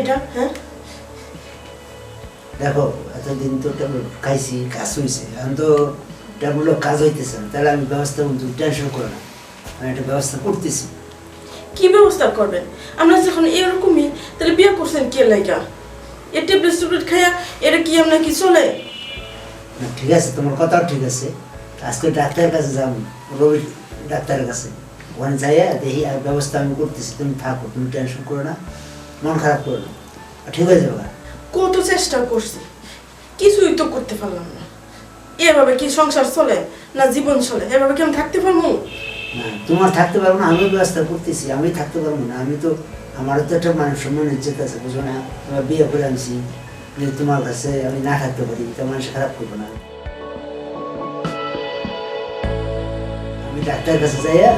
এটা হ্যাঁ? দেখো এতদিন তো ট্যাবলেট খাইছি কাজ হয়েছে এখন তো ট্যাবলেট কাজ হইতেছে না। তাহলে আমি ব্যবস্থা কিন্তু টেনশন করো না। আমি একটা ব্যবস্থা করতেছি। কি ব্যবস্থা করবেন? আমরা যখন এরকমই তাহলে বিয়ে করছেন কে লাইগা? এ ট্যাবলেট ট্যাবলেট খাইয়া এটা কি কি চলে? না, ঠিক আছে তোমার কথাও ঠিক আছে। আজকে ডাক্তারের কাছে যাব রবি ডাক্তারের কাছে। ওখানে যাইয়া দেখি আর ব্যবস্থা আমি করতেছি। তুমি থাকো তুমি টেনশন করো না। মন খারাপ করো ঠিক হয়ে যাবে কত চেষ্টা করছি। কিছুই তো করতে পারলাম না। এভাবে কি সংসার চলে না জীবন চলে? এভাবে কি আমি থাকতে পারব? না তোমার থাকতে পারব না আমিও ব্যবস্থা করতেছি আমি থাকতে পারব না আমি তো আমারও তো একটা মানুষ সম্মান ইজ্জত আছে বুঝো না? তোমার বিয়ে করে আনছি যদি তোমার কাছে আমি না থাকতে পারি তো মানুষ খারাপ করব না। আমি ডাক্তারের কাছে যাইয়া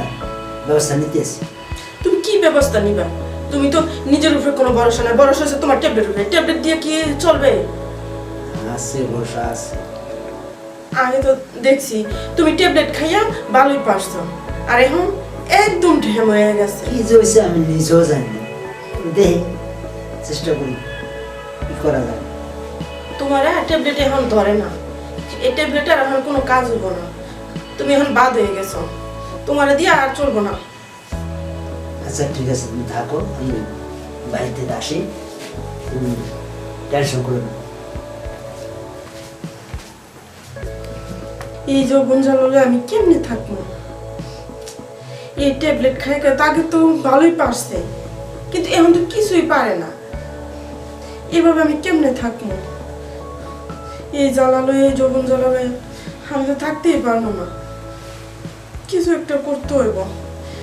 ব্যবস্থা নিতেছি তুমি কি ব্যবস্থা নিবা? তুমি তো নিজের উপরে কোনো ভরসা নাই। ভরসা আছে তোমার ট্যাবলেট উপরে। ট্যাবলেট দিয়ে কি চলবে? আছে ভরসা আছে। আগে তো দেখছি তুমি ট্যাবলেট খাইয়া ভালোই পারছ আর এখন একদম ঢেম হয়ে গেছে। কি হয়েছে আমি নিজেও জানি না। দেখি চেষ্টা করি। কি করা যায়? তোমার ট্যাবলেট এখন ধরে না। এই ট্যাবলেট আর এখন কোনো কাজ হইব না। তুমি এখন বাদ হয়ে গেছো। তোমার দিয়ে আর চলবো না। আচ্ছা ঠিক আছে, তুমি থাকো, আমি থেকে আসি। তুমি টেনশন করো না। এই যৌবন জ্বালালে আমি কেমনে থাকব? এই ট্যাবলেট খাই তাকে তো ভালোই পারছে, কিন্তু এখন তো কিছুই পারে না। এভাবে আমি কেমনে থাকব? এই জ্বালালো, এই যৌবন জ্বালালো আমি তো থাকতেই পারব না। কিছু একটা করতে হইব।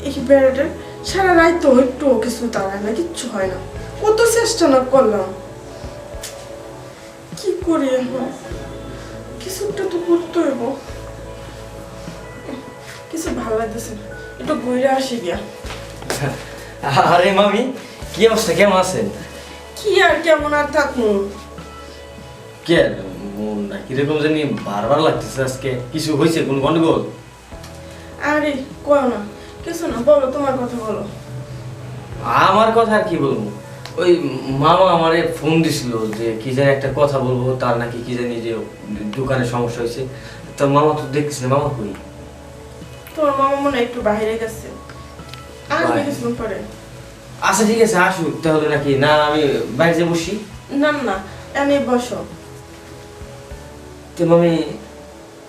এই বেড়াটার সারা রাত তো একটু কিছু দাঁড়ায় না কিচ্ছু হয় না। কত চেষ্টা না করলাম। কি করি এখন? কিছু একটা তো করতে হইব। কিছু ভালো লাগতেছে একটু ঘুরে আসি গিয়া। আরে মামি কি অবস্থা? কেমন আছেন? কি আর কেমন আর থাকব? কে মন না কীরকম জানি বারবার লাগতেছে আজকে। কিছু হয়েছে কোন গন্ডগোল? আরে কয় না। কিছু না বলো তোমার কথা বলো। আমার কথা আর কি বলব? ওই মামা আমারে ফোন দিছিল যে কি জানি একটা কথা বলব তার নাকি কি জানি যে দোকানে সমস্যা হয়েছে। তো মামা তো দেখছিস না মামা কই? তোমার মামা মনে একটু বাইরে গেছে। আসবে? কিছুক্ষণ পরে। আচ্ছা ঠিক আছে আসুক তাহলে নাকি না আমি বাইরে যে বসি। না না এনে বসো। তো মামি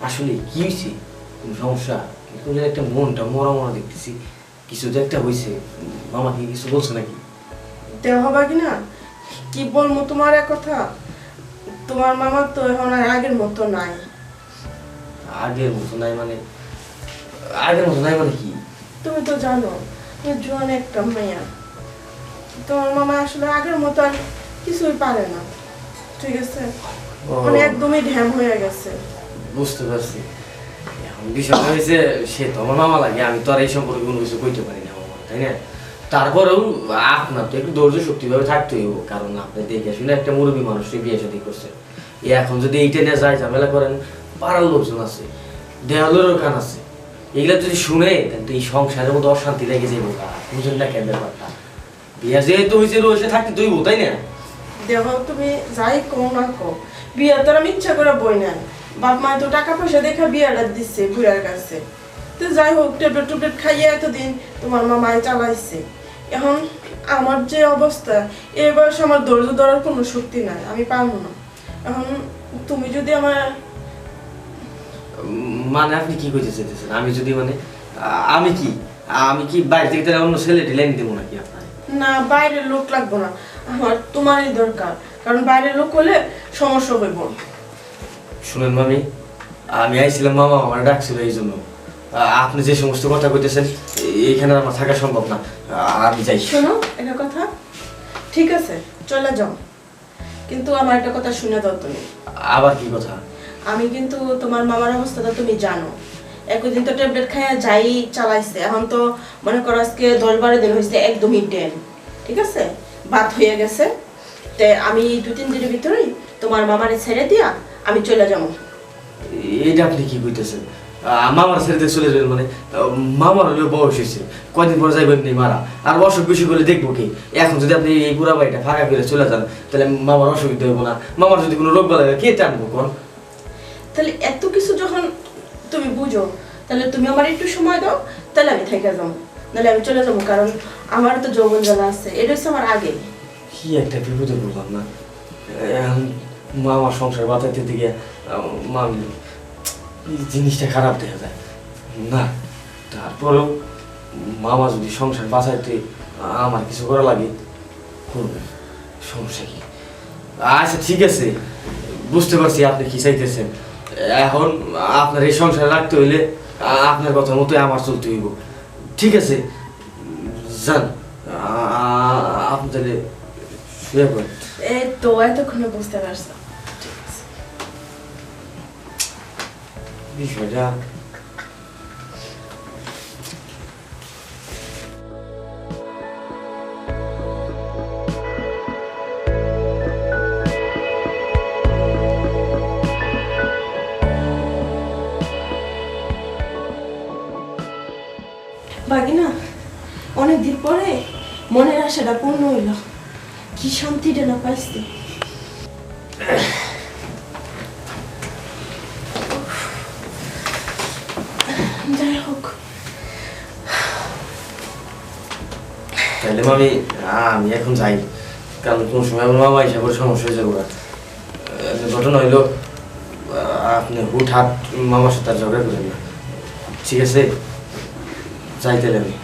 আসলে কি হয়েছে? কোনো সমস্যা? যেন একটা মনটা মরা মরা দেখতেছি। কিছু তো একটা হয়েছে মামা কি কিছু বলছে নাকি? দেওয়া হবে কি না? কি বলব তোমার এক কথা? তোমার মামা তো এখন আর আগের মতো নাই। আগের মতো নাই মানে? আগের মতো নাই মানে কি? তুমি তো জানো জোয়ান একটা মেয়া। তোমার মামা আসলে আগের মতো আর কিছুই পারে না। ঠিক আছে? মানে একদমই ঢ্যাম হয়ে গেছে। বুঝতে পারছি। বিষয়টা হয়েছে সে তো আমার মামা লাগে, আমি তো আর এই সম্পর্কে কোনো কিছু কইতে পারি না মামা, তাই না? তারপরেও আপনার তো একটু ধৈর্য শক্তিভাবে থাকতে হইব, কারণ আপনি দেখে শুনে একটা মুরব্বী মানুষকে বিয়ে শাদী করছে। এখন যদি এইটা নিয়ে যায় ঝামেলা করেন পাড়ার লোকজন আছে দেওয়ালেরও কান আছে। এগুলা যদি শুনে, তাহলে এই সংসারের মধ্যে অশান্তি লেগে যাইব বুঝেন না কেন ব্যাপারটা? বিয়া যেহেতু হয়েছে রয়েছে, থাকতে তুইব তাই না? দেহ তুমি যাই কো না কো বিয়ে তো আমি ইচ্ছা করে বই না বাপ মা তো টাকা পয়সা দেখা বিয়েটা দিচ্ছে বুড়ার কাছে। তো যাই হোক ট্যাবলেট টুবলেট খাইয়ে এতদিন তোমার মামায় চালাইছে। এখন আমার যে অবস্থা এই বয়সে আমার ধৈর্য ধরার কোনো শক্তি নাই আমি পারব না। এখন তুমি যদি আমার মানে আপনি কি করতে চাইতেছেন? আমি যদি মানে আমি কি? আমি কি বাইরে থেকে তাহলে অন্য ছেলে ঢেলে দেবো নাকি আপনার? না বাইরের লোক লাগবো না। আমার তোমারই দরকার। কারণ বাইরের লোক হলে সমস্যা হইব। শুনেন মামি আমি আইছিলাম মামা আমার ডাকছিল এই জন্য আপনি যে সমস্ত কথা কইতেছেন এ- এইখানে আমার থাকা সম্ভব না। আমি যাই। শোনো একটা কথা। ঠিক আছে চলে যাও। কিন্তু আমার একটা কথা শুনে দাও তুমি। আবার কি কথা? আমি কিন্তু তোমার মামার অবস্থাটা তুমি জানো। একদিন তো ট্যাবলেট খাইয়া যাই চালাইছে। এখন তো মনে করো আজকে দশ বারো দিন হয়েছে একদমই ডেন ঠিক আছে? বাদ হয়ে গেছে। তে আমি দু তিন দিনের ভিতরেই তোমার মামারে ছেড়ে দিয়া আমি চলে যাব। এইটা আপনি কি কইতেছেন? মামার ছেড়ে চলে যাবেন মানে মামার হলেও বয়স হয়েছে। কয়দিন পরে যাইবেন নি মারা? আর অসুখ বিসুখ হলে দেখব কি? এখন যদি আপনি এই পুরা বাড়িটা ফাঁকা করে চলে যান তাহলে মামার অসুবিধা হইব না। মামার যদি কোনো রোগ হয়, কে টানবো কোন? তাহলে এত কিছু যখন তুমি বুঝো তাহলে তুমি আমার একটু সময় দাও তাহলে আমি থেকে যাব। নাহলে আমি চলে যাব কারণ আমার তো যৌবন জ্বালা আছে। এটা হচ্ছে আমার আগে। কি একটা বিপদে পড়লাম না? এখন মামার সংসার বাঁচাইতে দিকে এই জিনিসটা খারাপ দেখা যায়। না, তারপরেও মামা যদি সংসার বাঁচাইতে আমার কিছু করা লাগে, করবে। সমস্যা কি? আচ্ছা ঠিক আছে। বুঝতে পারছি আপনি কি চাইতেছেন। এখন আপনার এই সংসার রাখতে হইলে আপনার কথা মতোই আমার চলতে হইব। ঠিক আছে। যান আপনি তাহলে এই তো, এতক্ষণে বুঝতে পারছ। বিষয়টা বাগিনা অনেকদিন পরে মনের আশাটা পূর্ণ হইল। কি শান্তিটা না পাইছি। তাহলে মামি আমি এখন যাই। কারণ কোন সময় আমার মামা হিসাবে করে সমস্যা হয়ে যাব। ঘটনা হইল আপনি হুটহাট মামার সাথে ঝগড়া করেন না। ঠিক আছে? যাই তাহলে আমি।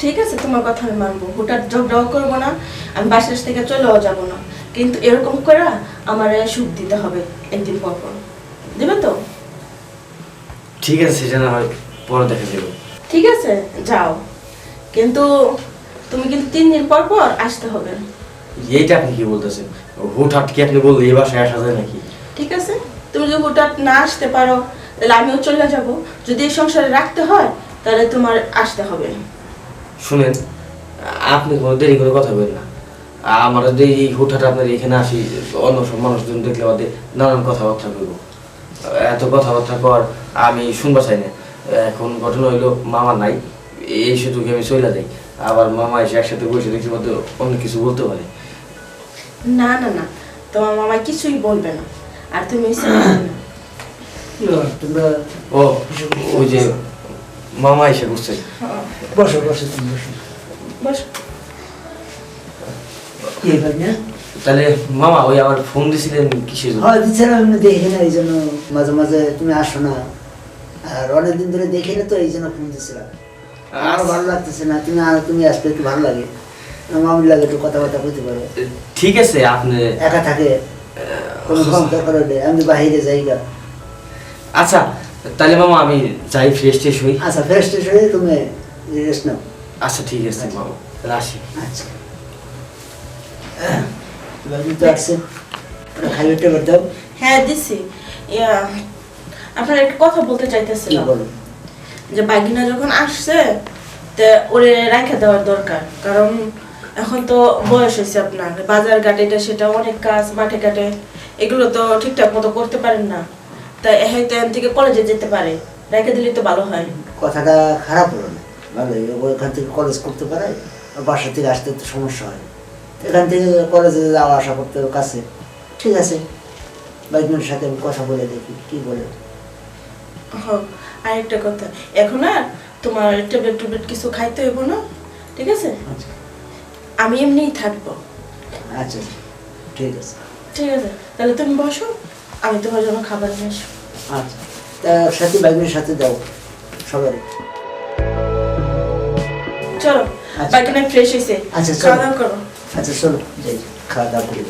ঠিক আছে তোমার কথা আমি মানবো। হুটার ঝগড়াও করব না আমি বাসার থেকে চলেও যাব না। কিন্তু এরকম করে আমার সুখ দিতে হবে একদিন পর পর। দেবে তো? ঠিক আছে সেটা না হয় পরে দেখা যাবে। ঠিক আছে যাও। কিন্তু তুমি কিন্তু তিন দিন পর পর আসতে হবে। এইটা আপনি কি বলতেছেন? হুটহাট কি আপনি বললে এই বাসায় আসা যায় নাকি? ঠিক আছে তুমি যদি হুটার না আসতে পারো তাহলে আমিও চলে যাব। যদি এই সংসারে রাখতে হয় তাহলে তোমার আসতে হবে। শুনেন আপনি কোনো দেরি করে কথা বলেন না। আমার যদি এই হুটহাট আপনার এখানে আসি অন্য সব মানুষজন দেখলে আমাদের নানান কথাবার্তা বলব। এত কথাবার্তা কর আমি শুনবা চাই না। এখন ঘটনা হইল মামা নাই এই সুযোগে আমি চলে যাই। আবার মামা এসে একসাথে বসে দেখছি মধ্যে অনেক কিছু বলতে পারে। না না না তোমার মামা কিছুই বলবে না। আর তুমি এসে না। কি ও ওই যে মামা এসে হ্যাঁ, বসো বসো তুমি বসো। বস। কি তাহলে মামা ওই আমার ফোন দিছিলেন কিসের জন্য? হয় এমনি দেখি না এই জন্য মাঝে মাঝে তুমি আসো না। আর অনেকদিন ধরে দেখি না তো এই জন্য ফোন দিচ্ছিলাম আমার ভালো লাগতেছে না। তুমি আর তুমি আসলে একটু ভালো লাগে। মামুর লাগে একটু কথাবার্তা বলতে পারো। ঠিক আছে আপনি একা থাকে। কোনো করো আমি বাহিরে যাই গা আচ্ছা তাহলে মামা আমি যাই ফ্রেশ ট্রেশ হই। আচ্ছা ফ্রেশ ট্রেশ হয়ে তুমি রেস্ট নাও। আচ্ছা ঠিক আছে মামা তাহলে আসি আচ্ছা কিন্তু আসছে খাইয়ে দাও। হ্যাঁ দিছি। আপনার একটা কথা বলতে চাইতেছিলাম। বলো? যে বাগিনা যখন আসছে, তে ওরে রাখা দেওয়ার দরকার। কারণ এখন তো বয়স হয়েছে আপনার। বাজার ঘাটে এটা সেটা অনেক কাজ, মাঠে ঘাটে। এগুলো তো ঠিকঠাক মতো করতে পারেন না। তাই হয়তো এখান থেকে কলেজে যেতে পারে। রেখে দিলে তো ভালো হয়। কথাটা খারাপ হলো না। ভালোই ওইখান থেকে কলেজ করতে পারে বাসা থেকে আসতে একটু সমস্যা হয়। এখান থেকে কলেজে যাওয়া আসা করতে কাছে। ঠিক আছে বাইকমেন্টের সাথে আমি কথা বলে দেখি, কি বলে। আরেকটা কথা। এখন আর তোমার ট্যাবলেট টুবলেট কিছু খাইতে হইব না ঠিক আছে? আচ্ছা। আমি এমনিই থাকব। আচ্ছা ঠিক আছে। ঠিক আছে তাহলে তুমি বসো আমি তোমার জন্য খাবার নিয়ে আসব। আচ্ছা। তা সাথে বাইকমেন্টের সাথে দাও সবারই চলো আচ্ছা। ফ্রেশ হয়েছে আচ্ছা, খাওয়া দাওয়া করো। আচ্ছা চলো যাই খাওয়া দাওয়া করে